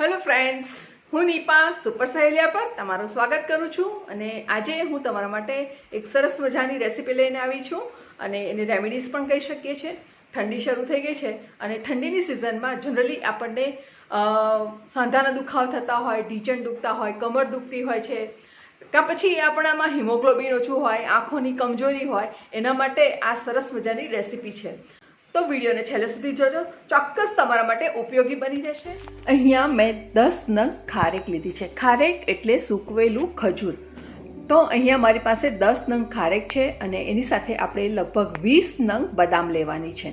Hello friends હું Nipa super સહેલિયા પર તમારું સ્વાગત કરું છું અને આજે હું તમારા માટે એક સરસ મજાની રેસીપી લઈને આવી છું અને એની રેમેડીઝ પણ કહી શકીએ છીએ. ઠંડી શરૂ થઈ ગઈ છે અને ઠંડીની સિઝનમાં જનરલી આપણને સાંધાના દુખાવ થતા હોય, ઢીચણ દુખતા હોય, કમર દુખતી હોય છે, કાં પછી આપણામાં હિમોગ્લોબિન ઓછું હોય, આંખોની કમજોરી હોય, એના માટે આ સરસ મજાની રેસીપી છે. તો વિડીયોને છેલ્લે સુધી જોજો. ચોક્કસ તમારા માટે ઉપયોગી બની જશે અહીંયા મેં દસ નંગ ખારેક લીધી છે. ખારેક એટલે સૂકવેલું ખજૂર. તો અહીંયા મારી પાસે દસ નંગ ખારેક છે અને એની સાથે આપણે લગભગ વીસ નંગ બદામ લેવાની છે.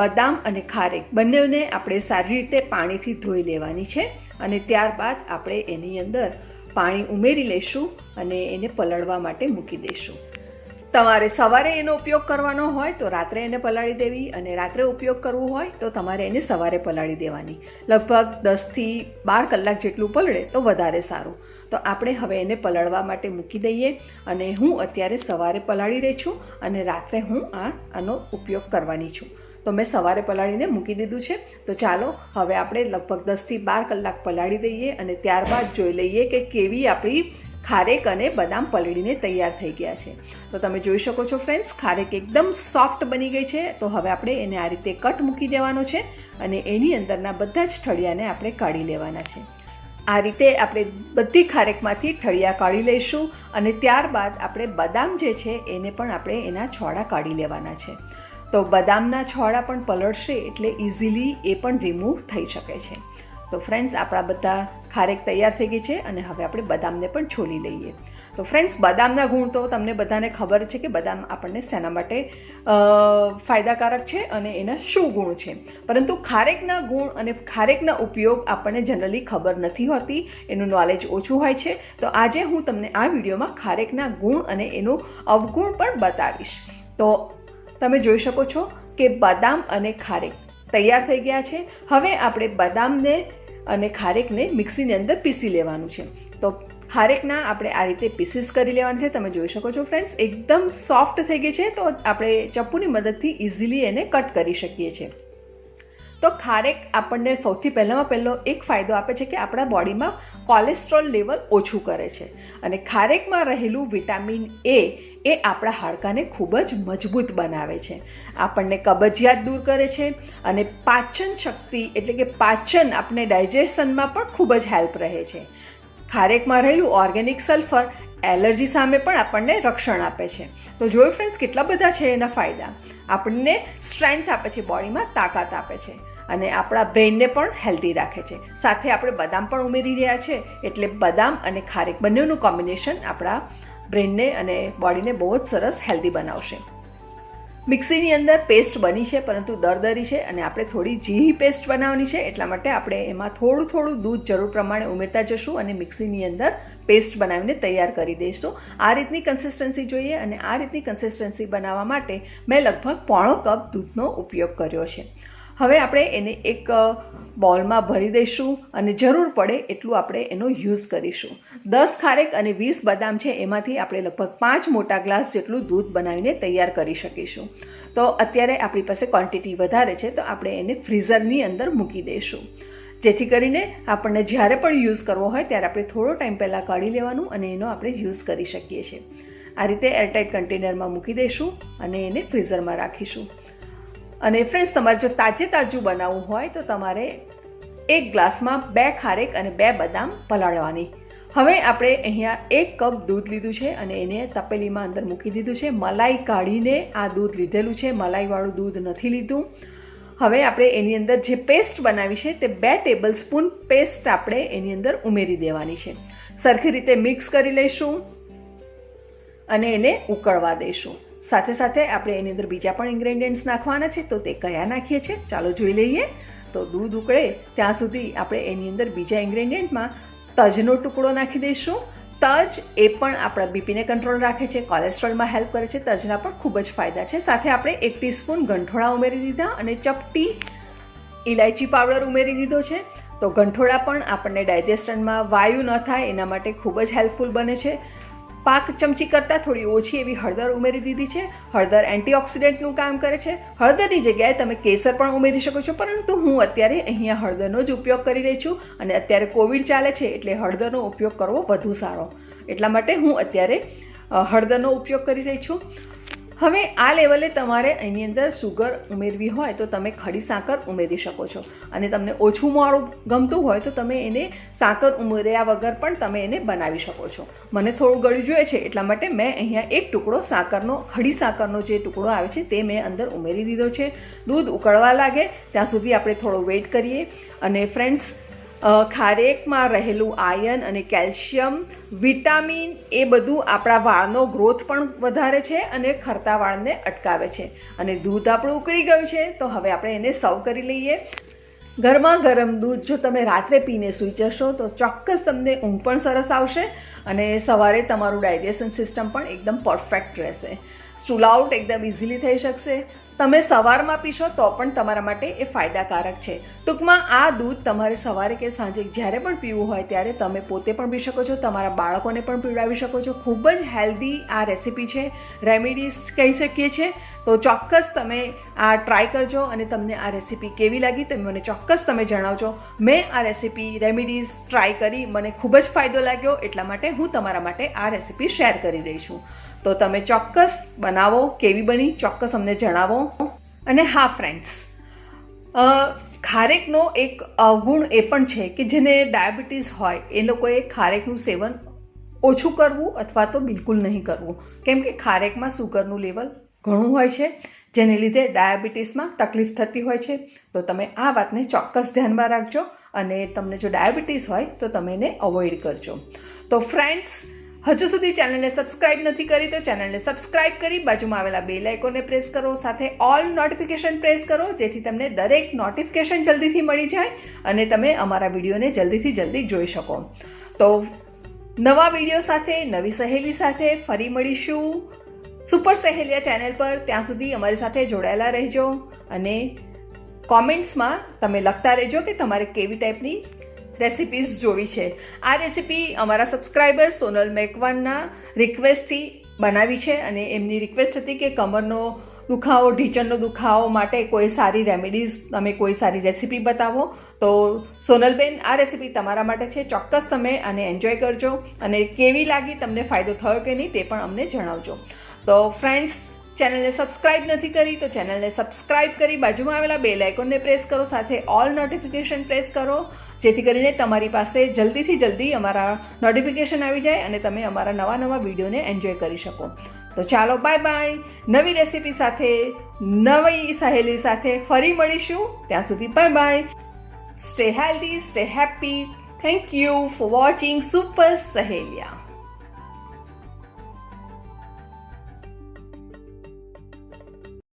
બદામ અને ખારેક બંનેને આપણે સારી રીતે પાણીથી ધોઈ લેવાની છે અને ત્યારબાદ આપણે એની અંદર પાણી ઉમેરી લઈશું અને એને પલળવા માટે મૂકી દઈશું. તમારે સવારે એનો ઉપયોગ કરવાનો હોય તો રાત્રે એને પલાળી દેવી અને રાત્રે ઉપયોગ કરવું હોય તો તમારે એને સવારે પલાળી દેવાની. લગભગ દસથી બાર કલાક જેટલું પલળે તો વધારે સારું. તો આપણે હવે એને પલાળવા માટે મૂકી દઈએ અને હું અત્યારે સવારે પલાળી રહી છું અને રાત્રે હું આ આનો ઉપયોગ કરવાની છું. તો મેં સવારે પલાળીને મૂકી દીધું છે. તો ચાલો હવે આપણે લગભગ દસથી બાર કલાક પલાળી દઈએ અને ત્યારબાદ જોઈ લઈએ કે કેવી આપણી ખારેક અને બદામ પલળીને તૈયાર થઈ ગયા છે. તો તમે જોઈ શકો છો ફ્રેન્ડ્સ ખારેક એકદમ સોફ્ટ બની ગઈ છે. તો હવે આપણે એને આ રીતે કટ મૂકી દેવાનો છે અને એની અંદરના બધા જ ઠળિયાને આપણે કાઢી લેવાના છે. આ રીતે આપણે બધી ખારેકમાંથી ઠળિયા કાઢી લઈશું અને ત્યારબાદ આપણે બદામ જે છે એને પણ આપણે એના છોડા કાઢી લેવાના છે. તો બદામના છોડા પણ પલળશે એટલે ઇઝીલી એ પણ રિમૂવ થઈ શકે છે. તો ફ્રેન્ડ્સ આપણા બધા ખારેક તૈયાર થઈ ગઈ છે અને હવે આપણે બદામને પણ છોલી લઈએ. તો ફ્રેન્ડ્સ બદામના ગુણ તો તમને બધાને ખબર છે કે બદામ આપણને શેના માટે ફાયદાકારક છે અને એના શું ગુણ છે. પરંતુ ખારેકના ગુણ અને ખારેકના ઉપયોગ આપણને જનરલી ખબર નથી હોતી, એનું નોલેજ ઓછું હોય છે. તો આજે હું તમને આ વિડીયોમાં ખારેકના ગુણ અને એનું અવગુણ પણ બતાવીશ. તો તમે જોઈ શકો છો કે બદામ અને ખારેક તૈયાર થઈ ગયા છે. હવે આપણે બદામને અને ખારેકને મિક્સીની અંદર પીસી લેવાનું છે. તો ખારેકના આપણે આ રીતે પીસીસ કરી લેવાના છે. તમે જોઈ શકો છો ફ્રેન્ડ્સ, એકદમ સોફ્ટ થઈ ગઈ છે. તો આપણે ચપ્પુની મદદથી ઇઝીલી એને કટ કરી શકીએ છીએ. તો ખારેક આપણને સૌથી પહેલાંમાં પહેલો એક ફાયદો આપે છે કે આપણા બોડીમાં કોલેસ્ટ્રોલ લેવલ ઓછું કરે છે. અને ખારેકમાં રહેલું વિટામિન એ એ આપણા હાડકાને ખૂબ જ મજબૂત બનાવે છે. આપણને કબજિયાત દૂર કરે છે અને પાચન શક્તિ એટલે કે પાચન આપણે ડાયજેશનમાં પણ ખૂબ જ હેલ્પ રહે છે. ખારેકમાં રહેલું ઓર્ગેનિક સલ્ફર એલર્જી સામે પણ આપણને રક્ષણ આપે છે. તો જોયું ફ્રેન્ડ્સ કેટલા બધા છે એના ફાયદા. આપણને સ્ટ્રેન્થ આપે છે, બોડીમાં તાકાત આપે છે અને આપણા બ્રેઇનને પણ હેલ્ધી રાખે છે. સાથે આપણે બદામ પણ ઉમેરી રહ્યા છે. એટલે બદામ અને ખારેક બંનેનું કોમ્બિનેશન આપણા બ્રેઇનને અને બોડીને બહુ જ સરસ હેલ્ધી બનાવશે. મિક્સીની અંદર પેસ્ટ બની છે, પરંતુ દરદરી છે અને આપણે થોડી ઝીણી પેસ્ટ બનાવવાની છે, એટલા માટે આપણે એમાં થોડું થોડું દૂધ જરૂર પ્રમાણે ઉમેરતા જશું અને મિક્સીની અંદર પેસ્ટ બનાવીને તૈયાર કરી દઈશું. આ રીતની કન્સિસ્ટન્સી જોઈએ અને આ રીતની કન્સિસ્ટન્સી બનાવવા માટે મેં લગભગ પોણો કપ દૂધનો ઉપયોગ કર્યો છે. હવે આપણે એને એક બોલમાં ભરી દઈશું અને જરૂર પડે એટલું આપણે એનો યુઝ કરીશું. દસ ખારેક અને વીસ બદામ છે એમાંથી આપણે લગભગ પાંચ મોટા ગ્લાસ જેટલું દૂધ બનાવીને તૈયાર કરી શકીશું. તો અત્યારે આપણી પાસે ક્વોન્ટિટી વધારે છે તો આપણે એને ફ્રીઝરની અંદર મૂકી દઈશું. જેથી કરીને આપણને જ્યારે પણ યુઝ કરવો હોય ત્યારે આપણે થોડો ટાઈમ પહેલાં કાઢી લેવાનું અને એનો આપણે યુઝ કરી શકીએ છીએ. આ રીતે એરટાઇટ કન્ટેનરમાં મૂકી દઈશું અને એને ફ્રીઝરમાં રાખીશું. અને ફ્રેન્ડ્સ તમારે જો તાજે તાજું બનાવવું હોય તો તમારે એક ગ્લાસમાં બે ખારેક અને બે બદામ પલાળવાની. હવે આપણે અહીંયા એક કપ દૂધ લીધું છે અને એને તપેલીમાં અંદર મૂકી દીધું છે. મલાઈ કાઢીને આ દૂધ લીધેલું છે. મલાઈવાળું દૂધ નથી લીધું. હવે આપણે એની અંદર જે પેસ્ટ બનાવી છે તે બે ટેબલ સ્પૂન પેસ્ટ આપણે એની અંદર ઉમેરી દેવાની છે. સરખી રીતે મિક્સ કરી લઈશું અને એને ઉકળવા દઈશું. સાથે સાથે આપણે એની અંદર બીજા પણ ઇન્ગ્રેડિયન્ટ્સ નાખવાના છે, તો તે કયા નાખીએ છીએ ચાલો જોઈ લઈએ. તો દૂધ ઉકળે, ત્યાં સુધી આપણે એની અંદર બીજા ઇન્ગ્રેડિયન્ટમાં તજનો ટુકડો નાખી દઈશું. તજ એ પણ આપણા બીપીને કંટ્રોલ રાખે છે કોલેસ્ટ્રોલમાં હેલ્પ કરે છે, તજના પણ ખૂબ જ ફાયદા છે. સાથે આપણે એક ટીસ્પૂન ગંઠોળા ઉમેરી દીધા અને ચપટી ઇલાયચી પાવડર ઉમેરી દીધો છે. તો ગંઠોળા પણ આપણને ડાયજેશનમાં વાયુ ન થાય, એના માટે ખૂબ જ હેલ્પફુલ બને છે. પાક ચમચી કરતાં થોડી ઓછી એવી હળદર ઉમેરી દીધી છે. હળદર એન્ટીઓક્સિડન્ટનું કામ કરે છે. હળદરની જગ્યાએ તમે કેસર પણ ઉમેરી શકો છો, પરંતુ હું અત્યારે અહીંયા હળદરનો જ ઉપયોગ કરી રહી છું અને અત્યારે કોવિડ ચાલે છે એટલે હળદરનો ઉપયોગ કરવો વધુ સારો. એટલા માટે હું અત્યારે હળદરનો ઉપયોગ કરી રહી છું. હવે આ લેવલે તમારે એની અંદર સુગર ઉમેરવી હોય તો તમે ખડી સાકર ઉમેરી શકો છો. અને તમને ઓછું મોડું ગમતું હોય તો તમે એને સાકર ઉમેર્યા વગર પણ તમે એને બનાવી શકો છો. મને થોડું ગળ્યું જોઈએ છે એટલા માટે મેં અહીંયા એક ટુકડો સાકરનો, ખડી સાકરનો જે ટુકડો આવે છે તે મેં અંદર ઉમેરી દીધો છે. દૂધ ઉકળવા લાગે, ત્યાં સુધી આપણે થોડો વેઇટ કરીએ. અને ફ્રેન્ડ્સ ખારેકમાં રહેલું આયન અને કેલ્શિયમ, વિટામિન એ બધું આપણા વાળનો ગ્રોથ પણ વધારે છે અને ખરતા વાળને અટકાવે છે. અને દૂધ આપણું ઉકળી ગયું છે, તો હવે આપણે એને સર્વ કરી લઈએ. ગરમા ગરમ દૂધ જો તમે રાત્રે પીને સૂઈ જશો, તો ચોક્કસ તમને ઊંઘ પણ સરસ આવશે. અને સવારે તમારું ડાયજેશન સિસ્ટમ પણ એકદમ પરફેક્ટ રહેશે. સ્ટૂલ આઉટ એકદમ ઇઝીલી થઈ શકશે. તમે સવારમાં પીશો તો પણ તમારા માટે એ ફાયદાકારક છે. ટૂંકમાં આ દૂધ તમારે સવારે કે સાંજે જ્યારે પણ પીવું હોય ત્યારે તમે પોતે પણ પી શકો છો, તમારા બાળકોને પણ પીવડાવી શકો છો. ખૂબ જ હેલ્ધી આ રેસીપી છે રેમેડીઝ કહી શકીએ છીએ. તો ચોક્કસ તમે આ ટ્રાય કરજો અને તમને આ રેસીપી કેવી લાગી તમે મને ચોક્કસ તમે જણાવજો. મેં આ રેસીપી રેમેડીઝ ટ્રાય કરી, મને ખૂબ જ ફાયદો લાગ્યો, એટલા માટે હું તમારા માટે આ રેસીપી શેર કરી રહી છું તો તમે ચોક્કસ બનાવો, કેવી બની, ચોક્કસ અમને જણાવો. અને હા ફ્રેન્ડ્સ ખારેકનો એક અવગુણ એ પણ છે કે જેને ડાયાબિટીસ હોય, એ લોકોએ ખારેકનું સેવન ઓછું કરવું અથવા તો બિલકુલ નહીં કરવું. કેમ કે ખારેકમાં સુગરનું લેવલ ઘણું હોય છે, જેને લીધે ડાયાબિટીસમાં તકલીફ થતી હોય છે. તો તમે આ વાતને ચોક્કસ ધ્યાનમાં રાખજો અને તમને જો ડાયાબિટીસ હોય, તો તમે એને અવોઇડ કરજો. તો ફ્રેન્ડ્સ હજુ સુધી ચેનલને સબસ્ક્રાઇબ નથી કરી તો ચેનલને સબસ્ક્રાઇબ કરી, બાજુમાં આવેલા બે લાઇકોને પ્રેસ કરો, સાથે ઓલ નોટિફિકેશન પ્રેસ કરો, જેથી તમને દરેક નોટિફિકેશન જલ્દીથી મળી જાય અને તમે અમારા વિડીયોને જલ્દીથી જલ્દી જોઈ શકો. તો નવા વીડિયો સાથે, નવી સહેલી સાથે ફરી મળીશું. સુપર સહેલિયા ચેનલ પર ત્યાં સુધી અમારી સાથે જોડાયેલા રહેજો અને કોમેન્ટ્સમાં તમે લખતા રહેજો કે તમારે કેવી ટાઈપની રેસિપીઝ જોવી છે. આ રેસિપી અમારા સબસ્ક્રાઈબર સોનલ મેકવાનના રિક્વેસ્ટથી બનાવી છે અને એમની રિક્વેસ્ટ હતી કે કમરનો દુખાવો, ઢીચણનો દુખાવો માટે કોઈ સારી રેમેડીઝ તમે કોઈ સારી રેસિપી બતાવો. તો સોનલબેન, આ રેસિપી તમારા માટે છે. ચોક્કસ તમે આને એન્જોય કરજો અને કેવી લાગી તમને ફાયદો થયો કે નહીં તે પણ અમને જણાવજો. તો ફ્રેન્ડ્સ ચેનલને સબસ્ક્રાઇબ નથી કરી તો ચેનલને સબસ્ક્રાઇબ કરી બાજુમાં આવેલા બેલ આઇકોનને પ્રેસ કરો, સાથે ઓલ નોટિફિકેશન પ્રેસ કરો. જેથી કરીને તમારી પાસે જલ્દીથી જલ્દી અમારા નોટિફિકેશન આવી જાય અને તમે અમારા નવા નવા વિડીયોને એન્જોય કરી શકો. તો ચાલો બાય બાય નવી રેસીપી સાથે, નવી સહેલી સાથે ફરી મળીશું. ત્યાં સુધી bye bye stay healthy stay happy thank you for watching super સહેલિયા